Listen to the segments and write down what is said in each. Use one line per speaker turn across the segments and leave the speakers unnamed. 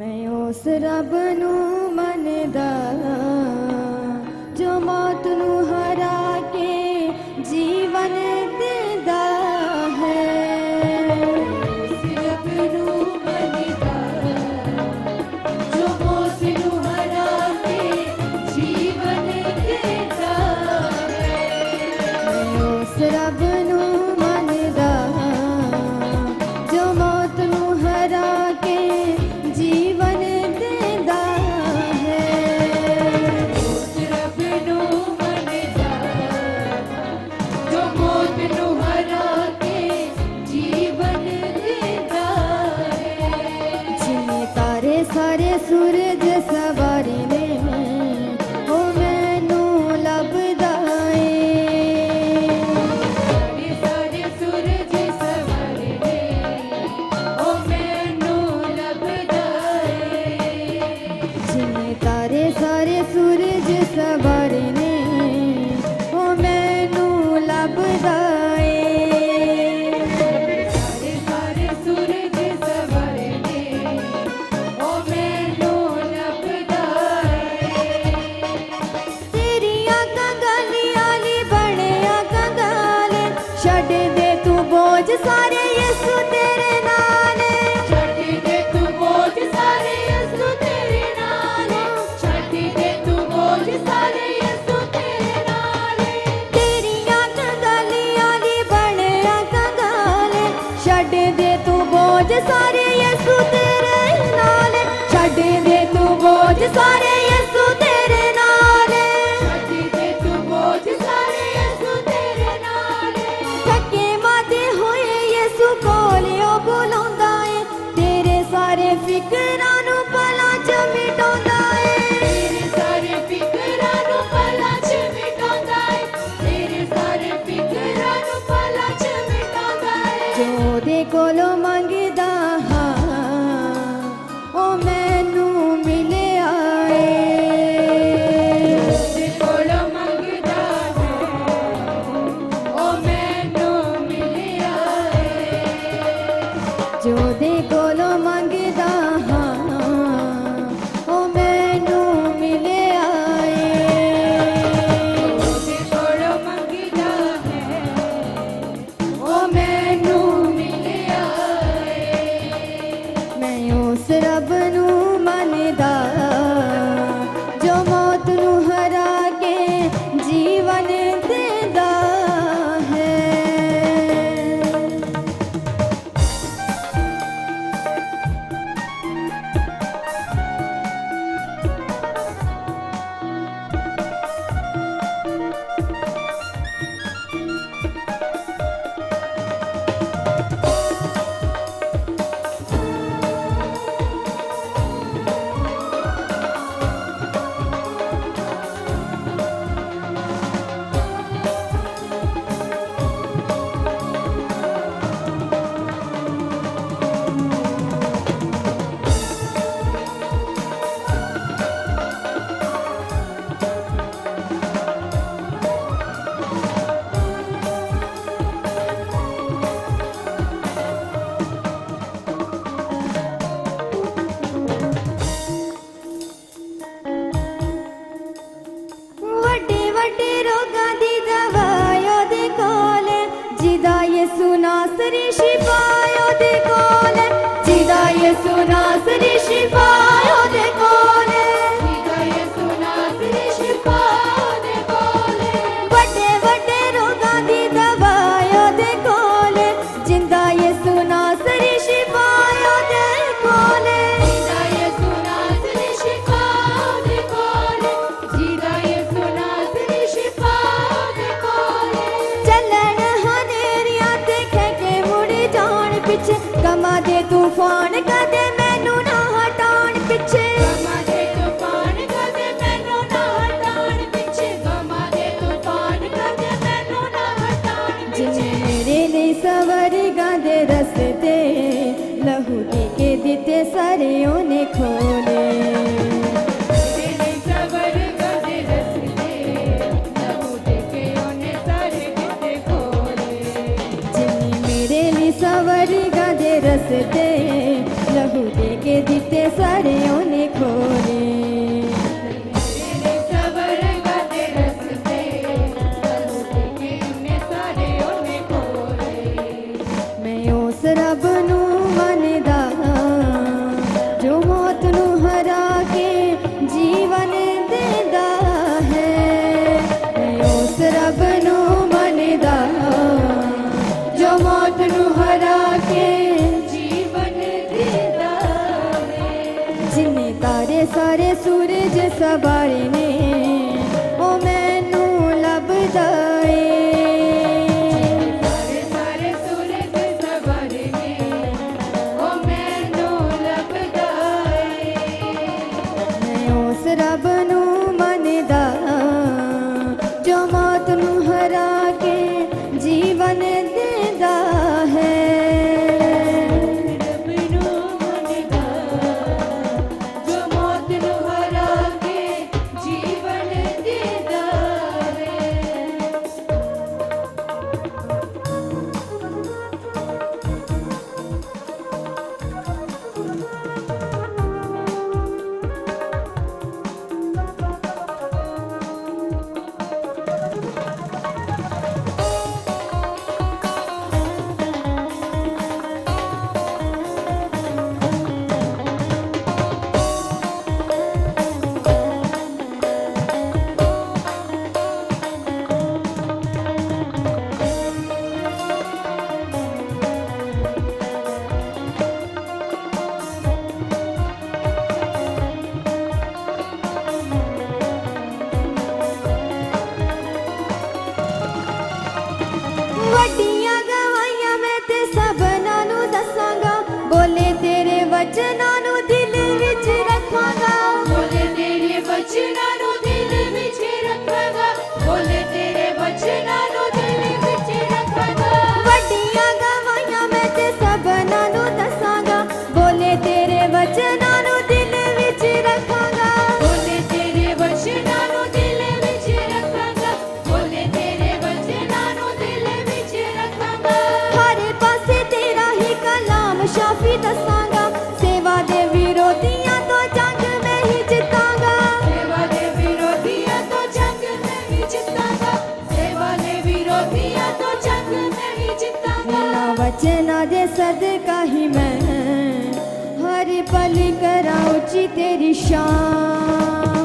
ਮੈਂ ਉਸ ਰੱਬ ਨੂੰ ਮੰਨਦਾ ਜੋ ਮੌਤ ਨੂੰ ਹਰਾ ਸਾਰੇ ਯਿਸੂ ਤੇਰੇ ਨਾਲ
ਛੱਡ ਦੇ ਤੂੰ ਬੋਝ ਸਾਰੇ ਯਿਸੂ ਤੇਰੇ ਨਾਲ ਛੱਡ ਦੇ ਤੂੰ ਬੋਝ ਸਾਰੇ ਯਿਸੂ ਤੇਰੇ ਨਾਲ
ਥੱਕੇ ਮਾਦੇ ਹੋਏ ਯਿਸੂ ਕੋਲਿਓ ਬੁਲਾਉਂਦਾ ਏ ਤੇਰੇ ਸਾਰੇ ਫਿਕਰ गोरी
गाजे रसते लहू दे के दिते
सारे ओने खो सारे सूरज सवारी ने जरा ऊँची तेरी शान।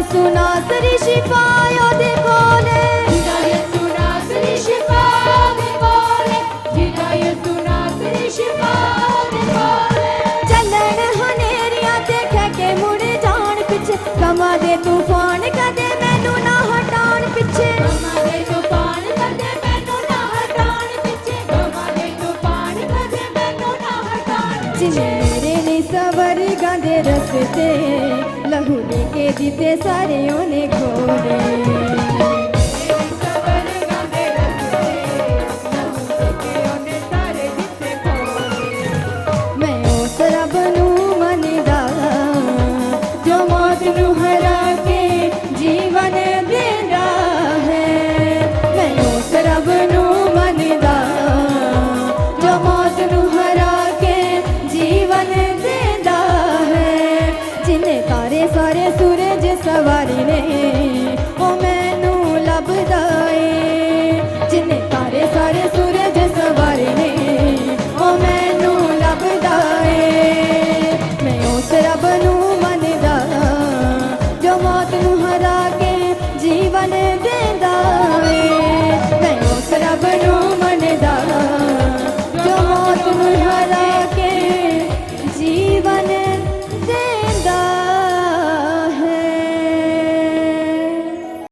Yesu Nazır'ı
şifaya depole Hüda Yesu Nazır'ı şifaya depole Hüda Yesu Nazır'ı şifaya depole
ਚੱਲਣ ਹਨੇਰੀਆਂ ਤੇ ਕਹਿ ਕੇ ਮੁੜ ਜਾਣ ਪਿੱਛੇ। ਗਮਾਂ ਦੇ ਤੂਫਾਨ ਕਦੇ ਮੈਨੂੰ ਨਾ ਹਟਾਉਣ ਪਿੱਛੇ।
ਗਮਾਂ ਦੇ ਤੂਫਾਨ ਕਦੇ ਮੈਨੂੰ ਨਾ ਹਟਾਉਣ ਪਿੱਛੇ। ਗਮਾਂ ਦੇ ਤੂਫਾਨ ਕਦੇ ਮੈਨੂੰ ਨਾ ਹਟਾਉਣ ਪਿੱਛੇ।
ਜਿਵੇਂ ਮੇਰੇ ਲਈ ਸਵਰ ਗਾਂਦੇ ਰਸਤੇ ভুলে কে দিতে সারে অনেক ঘরে।